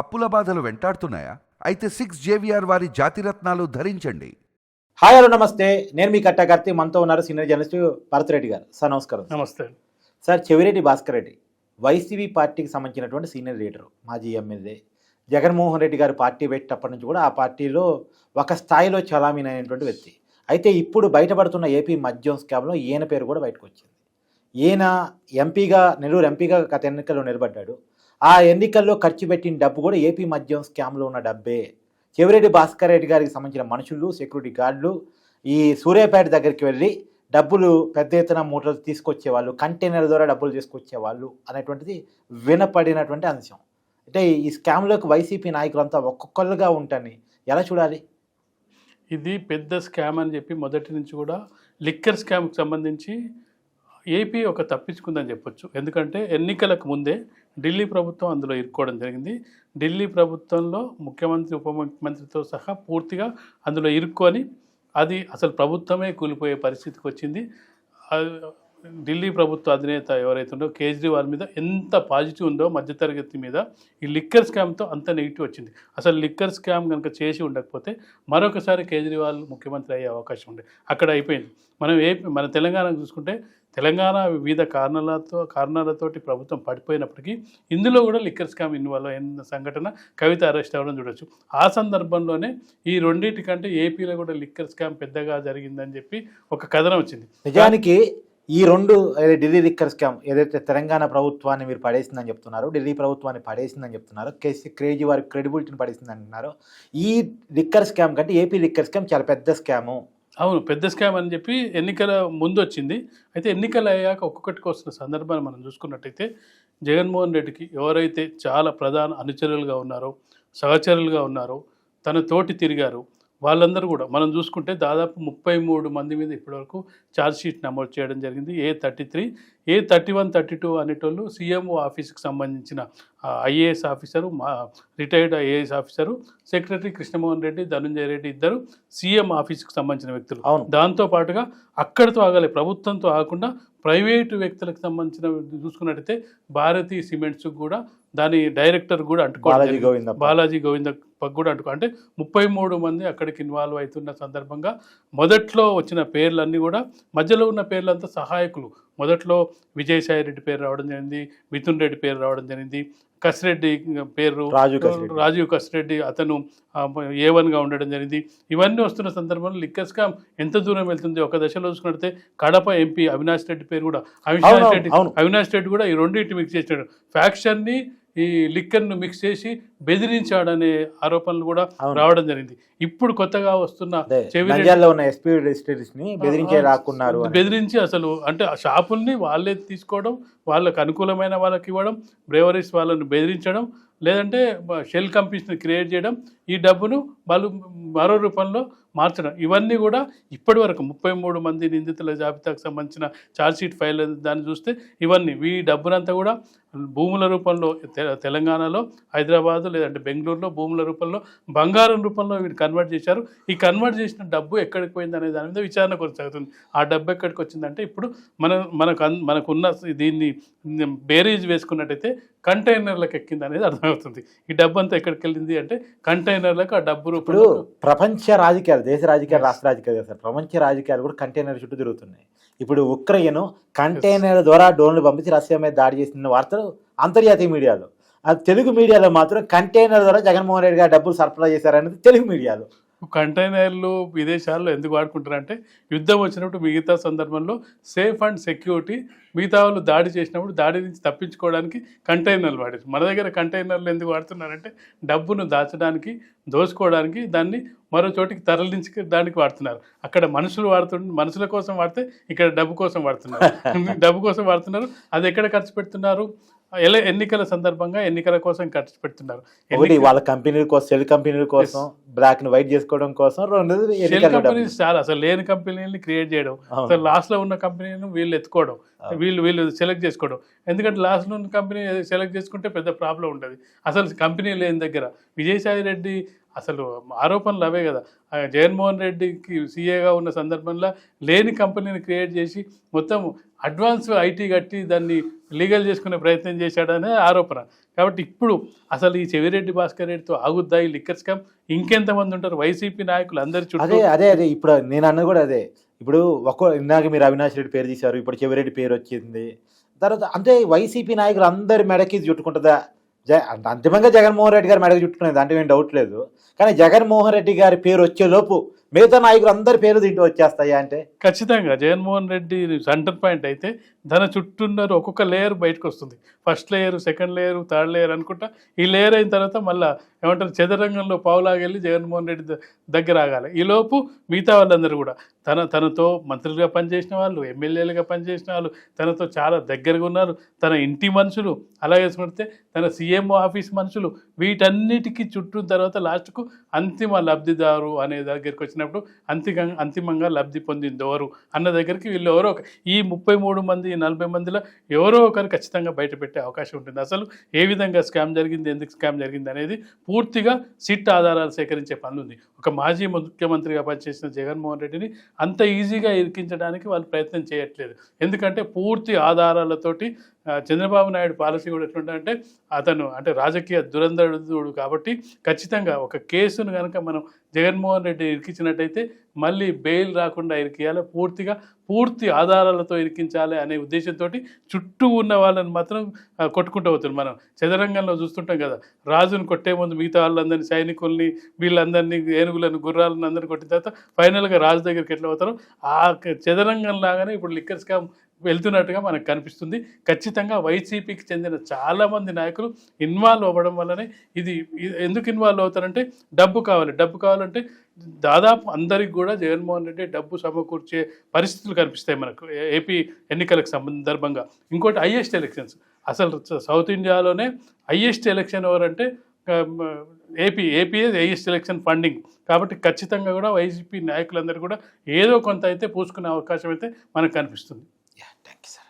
అప్పుల బాధలు వెంటాడుతున్నాయా? అయితే సిక్స్ జేవిఆర్ వారి జాతిరత్నాలు ధరించండి. హాయ్ హలో నమస్తే. నేను మీ కట్టకర్తి మనతో ఉన్నారు సీనియర్ జర్నలిస్ట్ భరత్ రెడ్డి గారు. సార్ నమస్కారం. నమస్తే. సార్ చెవిరెడ్డి భాస్కర్ రెడ్డి వైసీపీ పార్టీకి సంబంధించినటువంటి సీనియర్ లీడరు మాజీ ఎమ్మెల్యే జగన్మోహన్ రెడ్డి గారు పార్టీ పెట్టినప్పటి నుంచి కూడా ఆ పార్టీలో ఒక స్థాయిలో చలామీన్ అయినటువంటి వ్యక్తి. అయితే ఇప్పుడు బయటపడుతున్న ఏపీ మద్యం స్కామ్లో ఈయన పేరు కూడా బయటకు వచ్చింది. ఈయన ఎంపీగా నెల్లూరు ఎంపీగా గత ఎన్నికల్లో నిలబడ్డాడు. ఆ ఎన్నికల్లో ఖర్చు పెట్టిన డబ్బు కూడా ఏపీ మద్యం స్కామ్లో ఉన్న డబ్బే. చెవిరెడ్డి భాస్కర్ రెడ్డి గారికి సంబంధించిన మనుషులు సెక్యూరిటీ గార్డులు ఈ సూర్యాపేట దగ్గరికి వెళ్ళి డబ్బులు పెద్ద ఎత్తున మూటలు తీసుకొచ్చేవాళ్ళు కంటైనర్ ద్వారా డబ్బులు తీసుకొచ్చేవాళ్ళు అనేటువంటిది వినపడినటువంటి అంశం. అంటే ఈ స్కామ్లోకి వైసీపీ నాయకులంతా ఒక్కొక్కరుగా ఉంటాయి ఎలా చూడాలి? ఇది పెద్ద స్కామ్ అని చెప్పి మొదటి నుంచి కూడా లిక్కర్ స్కామ్కి సంబంధించి ఏపీ ఒక తప్పించుకుందని చెప్పొచ్చు. ఎందుకంటే ఎన్నికలకు ముందే ఢిల్లీ ప్రభుత్వం అందులో ఇరుక్కోవడం జరిగింది. ఢిల్లీ ప్రభుత్వంలో ముఖ్యమంత్రి ఉప ముఖ్యమంత్రితో సహా పూర్తిగా అందులో ఇరుక్కొని అది అసలు ప్రభుత్వమే కూలిపోయే పరిస్థితికి వచ్చింది. ఢిల్లీ ప్రభుత్వ అధినేత ఎవరైతే ఉందో కేజ్రీవాల్ మీద ఎంత పాజిటివ్ ఉందో మధ్యతరగతి మీద ఈ లిక్కర్ స్కామ్తో అంత నెగిటివ్ వచ్చింది. అసలు లిక్కర్ స్కామ్ కనుక చేసి ఉండకపోతే మరొకసారి కేజ్రీవాల్ ముఖ్యమంత్రి అయ్యే అవకాశం ఉండే అక్కడ అయిపోయింది. మనం ఏ మన తెలంగాణ చూసుకుంటే తెలంగాణ వివిధ కారణాలతో కారణాలతోటి ప్రభుత్వం పడిపోయినప్పటికీ ఇందులో కూడా లిక్కర్ స్కామ్ ఇన్వాల్వ్ అయిన సంఘటన కవిత అరెస్ట్ అవ్వడం చూడొచ్చు. ఆ సందర్భంలోనే ఈ రెండింటి కంటే ఏపీలో కూడా లిక్కర్ స్కామ్ పెద్దగా జరిగిందని చెప్పి ఒక కథనం వచ్చింది. నిజానికి ఈ రెండు ఢిల్లీ లిక్కర్ స్కామ్ ఏదైతే తెలంగాణ ప్రభుత్వాన్ని మీరు పడేసిందని చెప్తున్నారు ఢిల్లీ ప్రభుత్వాన్ని పడేసిందని చెప్తున్నారు కేసీ క్రేజీ వారి క్రెడిబిలిటీని పడేసింది అంటున్నారు ఈ లిక్కర్ స్కామ్ కంటే ఏపీ లిక్కర్ స్కామ్ చాలా పెద్ద స్కాము. అవును పెద్ద స్కామ్ అని చెప్పి ఎన్నికల ముందు వచ్చింది. అయితే ఎన్నికలు అయ్యాక ఒక్కొక్కటికి వస్తున్న సందర్భాన్ని మనం చూసుకున్నట్టయితే జగన్మోహన్ రెడ్డికి ఎవరైతే చాలా ప్రధాన అనుచరులుగా ఉన్నారో సహచరులుగా ఉన్నారో తన తోటి తిరిగారు వాళ్ళందరూ కూడా మనం చూసుకుంటే దాదాపు ముప్పై మూడు మంది మీద ఇప్పటివరకు ఛార్జ్ షీట్ నమోదు చేయడం జరిగింది. A thirty three A thirty one thirty two అనేటోళ్ళు సీఎంఓ ఆఫీస్కి సంబంధించిన ఐఏఎస్ ఆఫీసరు మా retired IAS officer secretary Krishnamohan Reddy Dhanunjaya Reddy ఇద్దరు సీఎం ఆఫీస్కి సంబంధించిన వ్యక్తులు. దాంతో పాటుగా అక్కడితో ఆగాలి ప్రభుత్వంతో ఆగకుండా ప్రైవేటు వ్యక్తులకు సంబంధించిన చూసుకున్నట్టయితే భారతీ సిమెంట్స్ కూడా దాని డైరెక్టర్ కూడా అంటుకోవడం బాలాజీ. గోవింద బాలాజీ గోవింద కూడా అంటుకో అంటే ముప్పై మూడు మంది అక్కడికి ఇన్వాల్వ్ అవుతున్న సందర్భంగా మొదట్లో వచ్చిన పేర్లన్నీ కూడా మధ్యలో ఉన్న పేర్లంతా సహాయకులు మొదట్లో విజయసాయి రెడ్డి పేరు రావడం జరిగింది మిథున్ రెడ్డి పేరు రావడం జరిగింది కసిరెడ్డి పేరు. రాజీవ్ కసిరెడ్డి అతను ఏ వన్గా ఉండడం జరిగింది ఇవన్నీ వస్తున్న సందర్భంలో లిక్కర్ స్కామ్ ఎంత దూరం వెళ్తుంది ఒక దశలో చూసుకున్నట్టే కడప ఎంపీ అవినాష్ రెడ్డి పేరు కూడా అవినాష్ అవును, రెడ్డి అవును. అవినాష్ రెడ్డి కూడా ఈ రెండింటి మిక్స్ చేసాడు ఫ్యాక్షన్ని ఈ లిక్కర్ను మిక్స్ చేసి బెదిరించాడనే ఆరోపణలు కూడా. రావడం జరిగింది ఇప్పుడు కొత్తగా వస్తున్న బెదిరించే రాకున్నారు. బెదిరించి అసలు అంటే ఆ షాపుల్ని వాళ్ళే తీసుకోవడం వాళ్ళకి అనుకూలమైన వాళ్ళకి ఇవ్వడం బ్రేవరీస్ వాళ్ళని బెదిరించడం లేదంటే షెల్ కంపెనీస్ని క్రియేట్ చేయడం ఈ డబ్బును వాళ్ళు మరో రూపంలో మార్చడం ఇవన్నీ కూడా ఇప్పటి వరకు ముప్పై మూడు మంది నిందితుల జాబితాకు సంబంధించిన ఛార్జ్షీట్ ఫైల్ దాన్ని చూస్తే ఇవన్నీ ఈ డబ్బునంతా కూడా భూముల రూపంలో తె- తెలంగాణలో హైదరాబాద్ లేదంటే బెంగళూరులో భూముల రూపంలో బంగారం రూపంలో వీళ్ళు కన్వర్ట్ చేశారు. ఈ కన్వర్ట్ చేసిన డబ్బు ఎక్కడికి పోయింది అనే దాని మీద విచారణ కొనసాగుతుంది ఆ డబ్బు ఎక్కడికి వచ్చిందంటే ఇప్పుడు మన మనకు మనకున్న దీన్ని బేరీజ్ వేసుకున్నట్టయితే కంటైనర్లకు ఎక్కింది అనేది అర్థమవుతుంది. ఈ డబ్బు అంతా ఎక్కడికి వెళ్ళింది అంటే కంటైనర్లకు ఆ డబ్బు ఇప్పుడు రూపంలో ప్రపంచ రాజకీయాలు దేశ రాజకీయాలు రాష్ట్ర రాజకీయాలు ప్రపంచ రాజకీయాలు కూడా కంటైనర్ చుట్టూ తిరుగుతున్నాయి. ఇప్పుడు ఉక్రెయిన్ కంటైనర్ ద్వారా డ్రోన్లు పంపించి రష్యా మీద దాడి చేసిన వార్తలు అంతర్జాతీయ మీడియాలో. అది తెలుగు మీడియాలో మాత్రం కంటైనర్ ద్వారా జగన్మోహన్ రెడ్డి గారు డబ్బులు సరఫరా చేశారనేది తెలుగు మీడియాలో. కంటైనర్లు విదేశాల్లో ఎందుకు వాడుకుంటారంటే యుద్ధం వచ్చినప్పుడు మిగతా సందర్భంలో సేఫ్ అండ్ సెక్యూరిటీ మిగతా వాళ్ళు దాడి చేసినప్పుడు దాడి నుంచి తప్పించుకోవడానికి కంటైనర్లు వాడారు మన దగ్గర కంటైనర్లు ఎందుకు వాడుతున్నారంటే డబ్బును దాచడానికి దోచుకోవడానికి దాన్ని మరో చోటికి తరలించడానికి వాడుతున్నారు. అక్కడ మనుషులు వాడుతు మనుషుల కోసం వాడితే ఇక్కడ డబ్బు కోసం వాడుతున్నారు. డబ్బు కోసం వాడుతున్నారు. అది ఎక్కడ ఖర్చు పెడుతున్నారు? ఎలా ఎన్నికల సందర్భంగా ఎన్నికల కోసం ఖర్చు పెడుతున్నారు ఒకటి వాళ్ళ కంపెనీల కోసం సెల్ కంపెనీల కోసం బ్లాక్ని వైట్ చేసుకోవడం కోసం ఎన్నికల డబ్బు. కంపెనీస్ చాలా అసలు లేని కంపెనీలని క్రియేట్ చేయడం. అసలు లాస్ట్లో ఉన్న కంపెనీలను వీళ్ళు ఎత్తుకోవడం. వీళ్ళు వీళ్ళు సెలెక్ట్ చేసుకోవడం. ఎందుకంటే లాస్ట్లో ఉన్న కంపెనీ సెలెక్ట్ చేసుకుంటే పెద్ద ప్రాబ్లం ఉంటుంది అసలు కంపెనీ లేని దగ్గర విజయసాయి రెడ్డి అసలు ఆరోపణలు అవే కదా. జగన్మోహన్ రెడ్డికి సీఏగా ఉన్న సందర్భంలో లేని కంపెనీని క్రియేట్ చేసి మొత్తం అడ్వాన్స్ ఐటీ కట్టి దాన్ని లీగల్ చేసుకునే ప్రయత్నం చేశాడనే ఆరోపణ. కాబట్టి ఇప్పుడు అసలు ఈ చెవిరెడ్డి భాస్కర్ రెడ్డితో ఆగుద్దా ఈ లిక్కర్ స్కామ్? ఇంకెంతమంది ఉంటారు? వైసీపీ నాయకులు అందరి చుట్టూ అదే అదే అదే. ఇప్పుడు నేను అన్నది కూడా అదే. ఇప్పుడు ఒక్కో ఇందాక మీరు అవినాష్ రెడ్డి పేరు తీశారు ఇప్పుడు చెవిరెడ్డి పేరు వచ్చింది. తర్వాత అంటే వైసీపీ నాయకులు అందరి మెడకి చుట్టుకుంటుందా? జ అంటే అంతిమంగా జగన్మోహన్ రెడ్డి గారి మెడకి చుట్టుకునేది అంటే ఏం డౌట్ లేదు. కానీ జగన్మోహన్ రెడ్డి గారి పేరు వచ్చేలోపు మిగతా నాయకులు అందరి పేరు దీంట్లో వచ్చేస్తాయా అంటే? ఖచ్చితంగా. జగన్మోహన్ రెడ్డి సెంటర్ పాయింట్ అయితే తన చుట్టూ ఒక్కొక్క లేయర్ బయటకు వస్తుంది. First layer second layer third layer అనుకుంటా. ఈ లేయర్ అయిన తర్వాత మళ్ళీ ఏమంటారు చదరంగంలో పావులాగెళ్ళి జగన్మోహన్ రెడ్డి దగ్గర ఆగాలి. ఈ లోపు మిగతా వాళ్ళందరూ కూడా. తన తనతో మంత్రులుగా పనిచేసిన వాళ్ళు ఎమ్మెల్యేలుగా పనిచేసిన వాళ్ళు తనతో చాలా దగ్గరగా ఉన్నారు. తన ఇంటి మనుషులు అలాగే చూస్తే తన సీఎంఓ ఆఫీస్ మనుషులు వీటన్నిటికీ చుట్టూ తర్వాత లాస్ట్కు అంతిమ లబ్ధిదారు అనే దగ్గరికి వచ్చినప్పుడు అంతిమంగా అంతిమంగా లబ్ధి పొందింది ఎవరు? అన్న దగ్గరికి వీళ్ళు ఎవరో ఒక ఈ ముప్పై మూడు మంది నలభై మందిలో ఎవరో ఒకరు ఖచ్చితంగా బయట పెట్టే అవకాశం ఉంటుంది. అసలు ఏ విధంగా స్కామ్ జరిగింది ఎందుకు స్కామ్ జరిగింది అనేది పూర్తిగా సిట్ ఆధారాలు సేకరించే పనులు ఉంది ఒక మాజీ ముఖ్యమంత్రిగా పనిచేసిన జగన్మోహన్ రెడ్డిని అంత ఈజీగా ఇరికించడానికి వాళ్ళు ప్రయత్నం చేయట్లేదు. ఎందుకంటే పూర్తి ఆధారాలతోటి చంద్రబాబు నాయుడు పాలసీ కూడా ఎట్లుందంటే అతను అంటే రాజకీయ దురంధరుడు కాబట్టి ఖచ్చితంగా ఒక కేసును కనుక మనం జగన్మోహన్ రెడ్డి ఇరికించినట్టయితే మళ్ళీ బెయిల్ రాకుండా ఇరికియాలి పూర్తిగా పూర్తి ఆధారాలతో ఇరికించాలి అనే ఉద్దేశంతో చుట్టూ ఉన్న వాళ్ళని మాత్రం కొట్టుకుంటూ పోతుంది. మనం చదరంగంలో చూస్తుంటాం కదా రాజును కొట్టే ముందు మిగతా వాళ్ళందరినీ సైనికుల్ని వీళ్ళందరినీ ఏనుగులను గుర్రాలను అందరినీ కొట్టిన తర్వాత ఫైనల్గా రాజు దగ్గరికి ఎట్లా పోతారో ఆ చదరంగం లాగానే ఇప్పుడు లిక్కర్ స్కామ్ వెళ్తున్నట్టుగా మనకు కనిపిస్తుంది. ఖచ్చితంగా వైసీపీకి చెందిన చాలామంది నాయకులు ఇన్వాల్వ్ అవ్వడం వల్లనే ఇది ఎందుకు ఇన్వాల్వ్ అవుతారంటే డబ్బు కావాలి. డబ్బు కావాలంటే దాదాపు అందరికి కూడా జగన్మోహన్ రెడ్డి డబ్బు సమకూర్చే పరిస్థితులు కనిపిస్తాయి మనకు. ఏ- ఏపీ ఎన్నికలకు సందర్భంగా. ఇంకోటి హైయెస్ట్ ఎలక్షన్స్. అసలు సౌత్ ఇండియాలోనే హైయెస్ట్ ఎలక్షన్ ఎవరంటే ఏపీ ఏపీఏ హైయెస్ట్ ఎలక్షన్ ఫండింగ్. కాబట్టి ఖచ్చితంగా కూడా వైసీపీ నాయకులందరూ కూడా ఏదో కొంత అయితే పూసుకునే అవకాశం అయితే మనకు కనిపిస్తుంది. Yeah, thank you, sir.